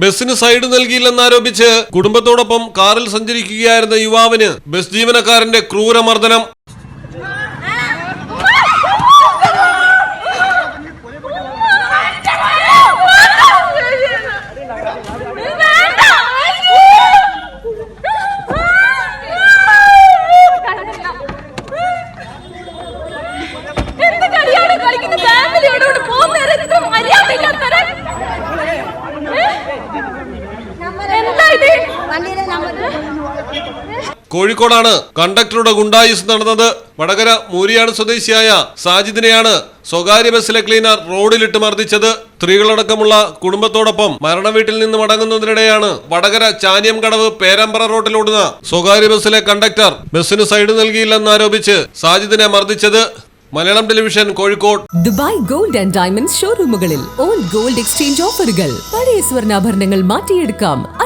ബസ്സിന് സൈഡ് നൽകിയില്ലെന്നാരോപിച്ച് കുടുംബത്തോടൊപ്പം കാറിൽ സഞ്ചരിക്കുകയായിരുന്ന യുവാവിന് ബസ് ജീവനക്കാരന്റെ ക്രൂരമർദ്ദനം. കോഴിക്കോടാണ് കണ്ടക്ടറുടെ ഗുണ്ടായുസ് നടന്നത്. വടകര മൂരിയാട് സ്വദേശിയായ സാജിദിനെയാണ് സ്വകാര്യ ബസ്സിലെ ക്ലീനർ റോഡിലിട്ട് മർദ്ദിച്ചത്. സ്ത്രീകളടക്കമുള്ള കുടുംബത്തോടൊപ്പം മരണവീട്ടിൽ നിന്ന് മടങ്ങുന്നതിനിടെയാണ് വടകര ചാനിയം കടവ് പേരമ്പറ റോഡിലോടുന്ന സ്വകാര്യ ബസ്സിലെ കണ്ടക്ടർ ബസ്സിന് സൈഡ് നൽകിയില്ലെന്നാരോപിച്ച് സാജിദിനെ മർദ്ദിച്ചത്. Malayalam television Kozhikode. Dubai gold and diamond ഷോറൂമുകളിൽ old gold exchange ഓഫറുകൾ. പഴയ സ്വർണാഭരണങ്ങൾ മാറ്റിയെടുക്കാം.